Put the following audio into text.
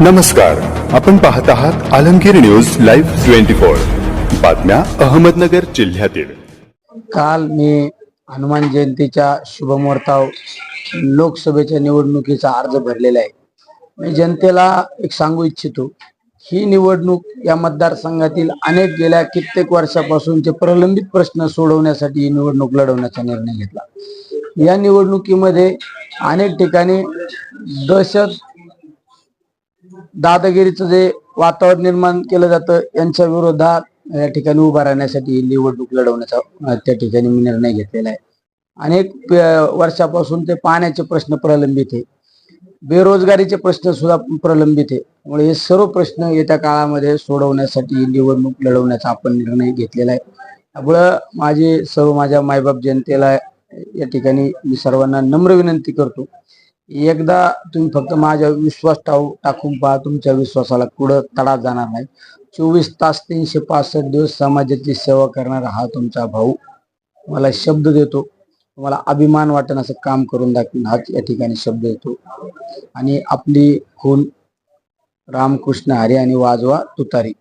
नमस्कार आपण पाहत आहात Alamgir news live twenty four. बातम्या अहमदनगर जिल्ह्यातील. काल मी हनुमान जयंतीच्या शुभमुहूर्तावर लोकसभेच्या निवडणुकीचा अर्ज भरलेला आहे. मी जनतेला एक सांगू इच्छितो ही निवडणूक या मतदारसंघातील अनेक गेल्या कित्येक वर्षापासूनचे प्रलंबित प्रश्न सोडवण्यासाठी ही निवडणूक लढवण्याचा निर्णय घेतला. या निवडणुकीमध्ये अनेक ठिकाणी दहशत दादागिरीचं जे वातावरण निर्माण केलं जातं यांच्या विरोधात या ठिकाणी उभा राहण्यासाठी निवडणूक लढवण्याचा त्या ठिकाणी मी निर्णय घेतलेला आहे. अनेक वर्षापासून ते पाण्याचे प्रश्न प्रलंबित आहे. बेरोजगारीचे प्रश्न सुद्धा प्रलंबित आहे. त्यामुळे हे सर्व प्रश्न येत्या काळामध्ये सोडवण्यासाठी निवडणूक लढवण्याचा आपण निर्णय घेतलेला आहे. त्यामुळं माझे सर्व माझ्या मायबाप जनतेला या ठिकाणी मी सर्वांना नम्र विनंती करतो. एकदा तुम्ही फक्त माझ्या विश्वास टाकू टाकून पहा तुमच्या विश्वासाला कुठं तडा जाणार नाही. चोवीस तास तीनशे पासष्ट दिवस समाजाची सेवा करणारा हा तुमचा भाऊ मला शब्द देतो. तुम्हाला अभिमान वाटेन असं काम करून दाखवून हाच या ठिकाणी शब्द देतो आणि आपली खून रामकृष्ण हरी आणि वाजवा तुतारी.